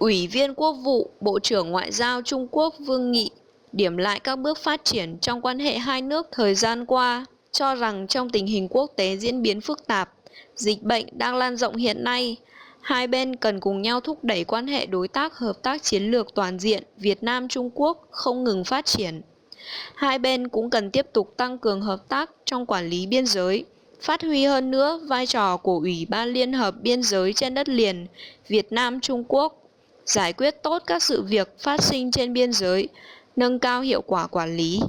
Ủy viên Quốc vụ, Bộ trưởng Ngoại giao Trung Quốc Vương Nghị điểm lại các bước phát triển trong quan hệ hai nước thời gian qua, cho rằng trong tình hình quốc tế diễn biến phức tạp, dịch bệnh đang lan rộng hiện nay, hai bên cần cùng nhau thúc đẩy quan hệ đối tác hợp tác chiến lược toàn diện Việt Nam Trung Quốc không ngừng phát triển. Hai bên cũng cần tiếp tục tăng cường hợp tác trong quản lý biên giới, phát huy hơn nữa vai trò của Ủy ban Liên hợp Biên giới trên đất liền Việt Nam Trung Quốc, giải quyết tốt các sự việc phát sinh trên biên giới, nâng cao hiệu quả quản lý.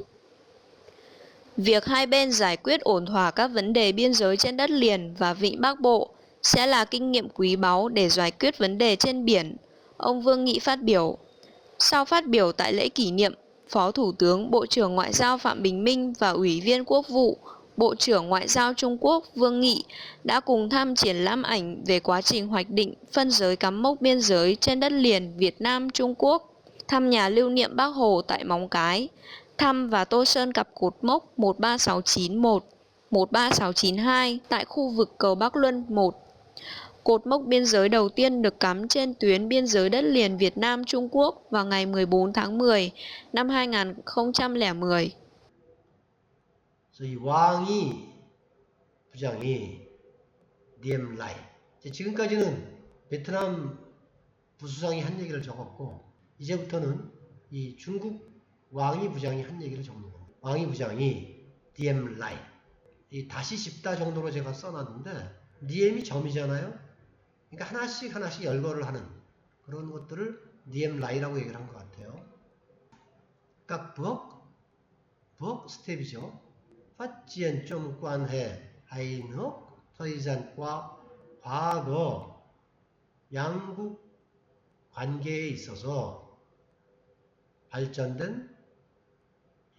Việc hai bên giải quyết ổn thỏa các vấn đề biên giới trên đất liền và vịnh Bắc Bộ sẽ là kinh nghiệm quý báu để giải quyết vấn đề trên biển, ông Vương Nghị phát biểu. Sau phát biểu tại lễ kỷ niệm, Phó Thủ tướng Bộ trưởng Ngoại giao Phạm Bình Minh và Ủy viên Quốc vụ Bộ trưởng Ngoại giao Trung Quốc Vương Nghị đã cùng thăm triển lãm ảnh về quá trình hoạch định phân giới cắm mốc biên giới trên đất liền Việt Nam Trung Quốc, thăm nhà lưu niệm Bác Hồ tại Móng Cái, thăm và tô sơn cặp cột mốc 13691, 13692 tại khu vực cầu Bắc Luân 1. Cột mốc biên giới đầu tiên được cắm trên tuyến biên giới đất liền Việt Nam Trung Quốc vào ngày 14 tháng 10 năm 2010. 所以왕이 부장이 리엠라이 지금까지는 베트남 부수상이 한 얘기를 적었고 이제부터는 이 중국 왕이 부장이 한 얘기를 적는 겁니다. 왕이 부장이 리엠라이 이 다시 짚다 정도로 제가 써놨는데 리엠이 점이잖아요. 그러니까 하나씩 하나씩 열거를 하는 그런 것들을 리엠라이라고 얘기를 한 것 같아요. 깍 부엌 부엌 스텝이죠. phát triển trong quan hệ hay nước thời gian qua 과거 양국 관계에 있어서 발전된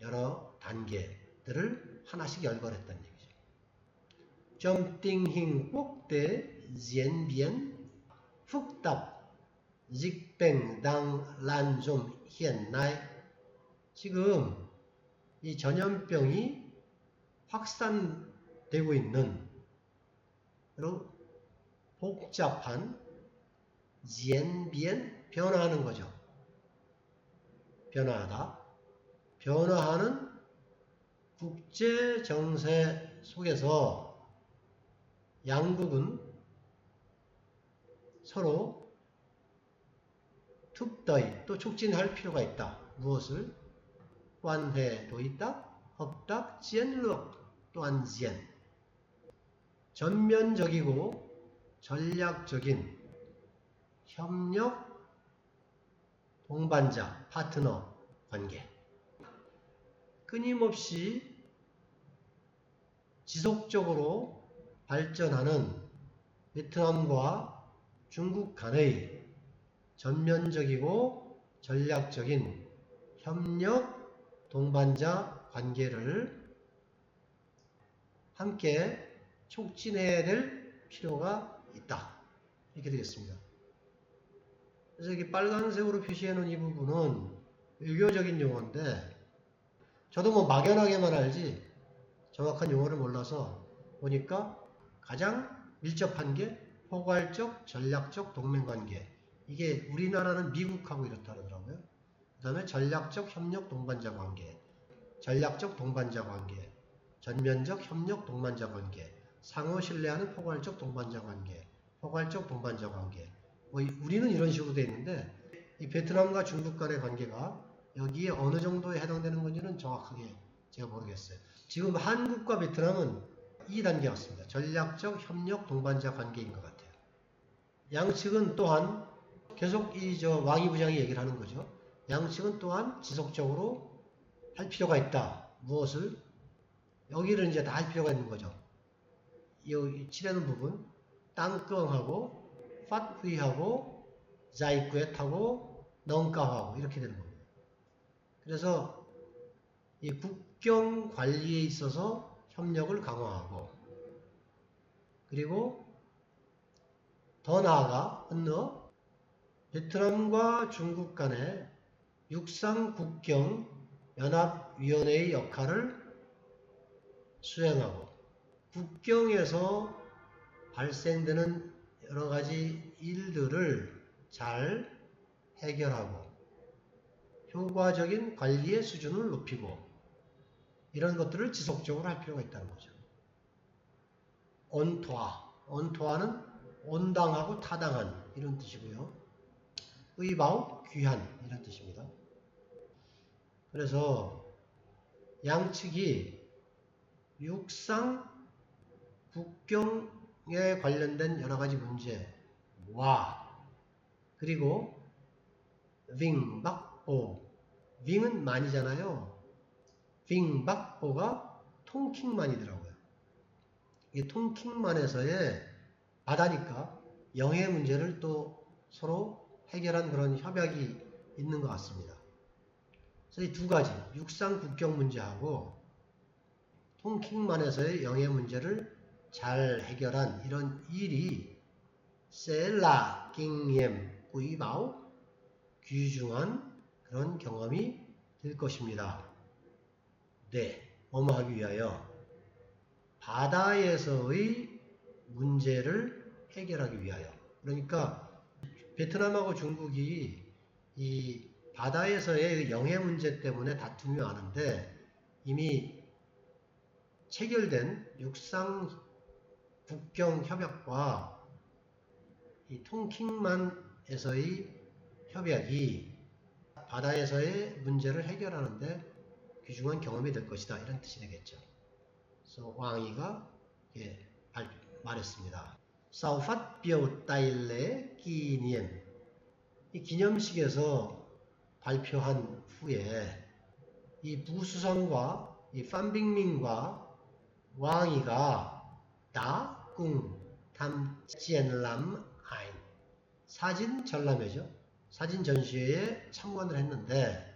여러 단계들을 하나씩 열거했다는 얘기죠. 정띵힝 꼭대 diễn phức tạp dịch bệnh đang lan rộng hiện nay 지금 이 전염병이 확산되고 있는 그리고 복잡한 biến、 변화하는 거죠. 변화하다. 변화하는 국제 정세 속에서 양국은 서로 특더이 또 촉진할 필요가 있다. 무엇을? 관해 도 있다, 협박, 지연력 또한 지엔 전면적이고 전략적인 협력 동반자 파트너 관계. 끊임없이 지속적으로 발전하는 베트남과 중국 간의 전면적이고 전략적인 협력 동반자 관계를 함께 촉진해야 될 필요가 있다. 이렇게 되겠습니다. 그래서 여기 빨간색으로 표시해 놓은 이 부분은 외교적인 용어인데 저도 뭐 막연하게만 알지 정확한 용어를 몰라서 보니까 가장 밀접한 게 포괄적 전략적 동맹관계 이게 우리나라는 미국하고 이렇다 그러더라고요. 그 다음에 전략적 협력 동반자 관계 전략적 동반자 관계 전면적 협력 동반자 관계, 상호 신뢰하는 포괄적 동반자 관계, 포괄적 동반자 관계. 뭐 우리는 이런 식으로 되어 있는데 이 베트남과 중국 간의 관계가 여기에 어느 정도에 해당되는 건지는 정확하게 제가 모르겠어요. 지금 한국과 베트남은 2단계였습니다. 전략적 협력 동반자 관계인 것 같아요. 양측은 또한 계속 이 저 왕이 부장이 얘기를 하는 거죠. 양측은 또한 지속적으로 할 필요가 있다. 무엇을? 여기를 이제 다 할 필요가 있는 거죠. 이 칠하는 부분 땅끙하고 파트휘하고 자이쿠엣하고 넝가하고 이렇게 되는 겁니다. 그래서 이 국경 관리에 있어서 협력을 강화하고 그리고 더 나아가 언어 베트남과 중국 간의 육상 국경 연합위원회의 역할을 수행하고 국경에서 발생되는 여러 가지 일들을 잘 해결하고 효과적인 관리의 수준을 높이고 이런 것들을 지속적으로 할 필요가 있다는 거죠. 온토화, 온토화는 온당하고 타당한 이런 뜻이고요. 의바우 귀한 이런 뜻입니다. 그래서 양측이 육상 국경에 관련된 여러 가지 문제와 그리고 윙박보 윙은 만이잖아요. 윙박보가 통킹만이더라고요. 이게 통킹만에서의 바다니까 영해 문제를 또 서로 해결한 그런 협약이 있는 것 같습니다. 그래서 이 두 가지 육상 국경 문제하고 통킹만에서의 영해 문제를 잘 해결한 이런 일이 셀라 킹엠 구이바오 귀중한 그런 경험이 될 것입니다. 네, 뭐뭐 하기 위하여 바다에서의 문제를 해결하기 위하여. 그러니까 베트남하고 중국이 이 바다에서의 영해 문제 때문에 다툼이 많은데 이미 체결된 육상 국경 협약과 이 통킹만에서의 협약이 바다에서의 문제를 해결하는데 귀중한 경험이 될 것이다. 이런 뜻이 되겠죠. 그래서 왕이가 예, 발, 말했습니다. 사우팟 비오 따일레 기니엠 이 기념식에서 발표한 후에 이 부수성과 이 판빙민과 왕이가 다궁 탐지엔람 아인. 사진 전람회죠. 사진 전시회에 참관을 했는데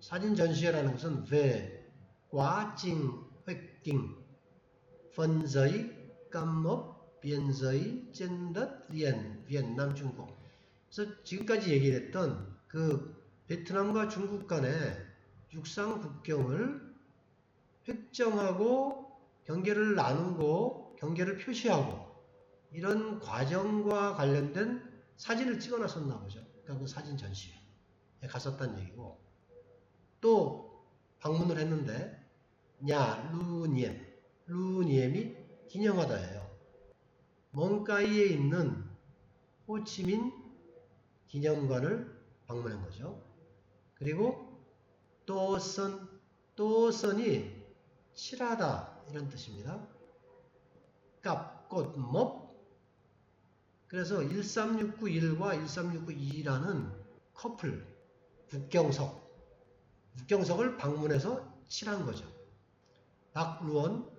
사진 전시회라는 것은 왜 과징 biên giới trên đất liền Việt-Nam Trung Quốc 그래서 지금까지 얘기했던 그 베트남과 중국 간의 육상 국경을 획정하고 경계를 나누고 경계를 표시하고 이런 과정과 관련된 사진을 찍어 놨었나 보죠. 그러니까 그 사진 전시회에 갔었다는 얘기고 또 방문을 했는데 냐 루니엠 루니엠이 기념하다예요. 몽카이에 있는 호치민 기념관을 방문한 거죠. 그리고 또선 또선이 칠하다 이런 뜻입니다. 깝, 꽃, 몹 그래서 13691과 13692라는 커플 국경석 국경석을 방문해서 칠한 거죠. 박루원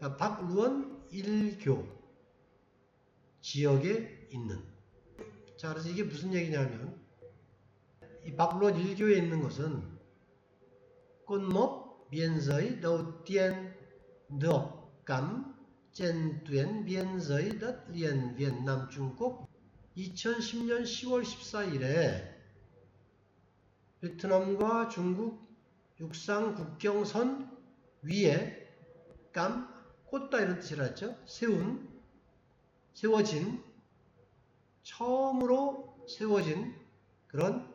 박루원 일교 지역에 있는 자 그래서 이게 무슨 얘기냐면 이 박루원 일교에 있는 것은 꽃목 đầu tiên được cắm trên tuyến biên giới đất liền Việt Nam Trung Quốc 2010년 10월 14일에 베트남과 중국 육상 국경선 위에 깜, 꽂다 이런 뜻이라 했죠. 세운, 세워진, 처음으로 세워진 그런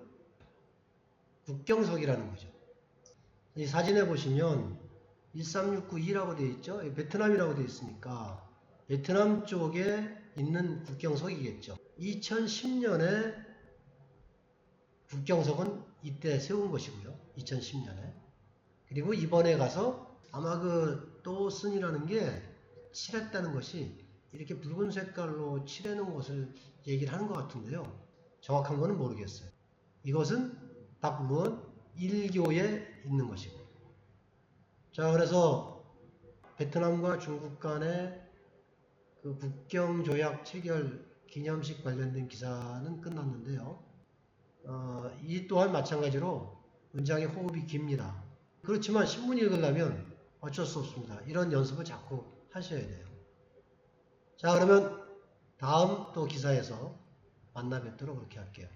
국경석이라는 거죠. 이 사진에 보시면 13692라고 되어 있죠. 베트남이라고 되어 있으니까 베트남 쪽에 있는 국경석이겠죠. 2010년에 국경석은 이때 세운 것이고요. 2010년에. 그리고 이번에 가서 아마 그 또슨이라는 게 칠했다는 것이 이렇게 붉은 색깔로 칠해놓은 것을 얘기를 하는 것 같은데요. 정확한 거는 모르겠어요. 이것은 박무원 1교에 있는 것이고. 자, 그래서 베트남과 중국 간의 그 국경 조약 체결 기념식 관련된 기사는 끝났는데요. 어, 이 또한 마찬가지로 문장의 호흡이 깁니다. 그렇지만 신문 읽으려면 어쩔 수 없습니다. 이런 연습을 자꾸 하셔야 돼요. 자, 그러면 다음 또 기사에서 만나 뵙도록 그렇게 할게요.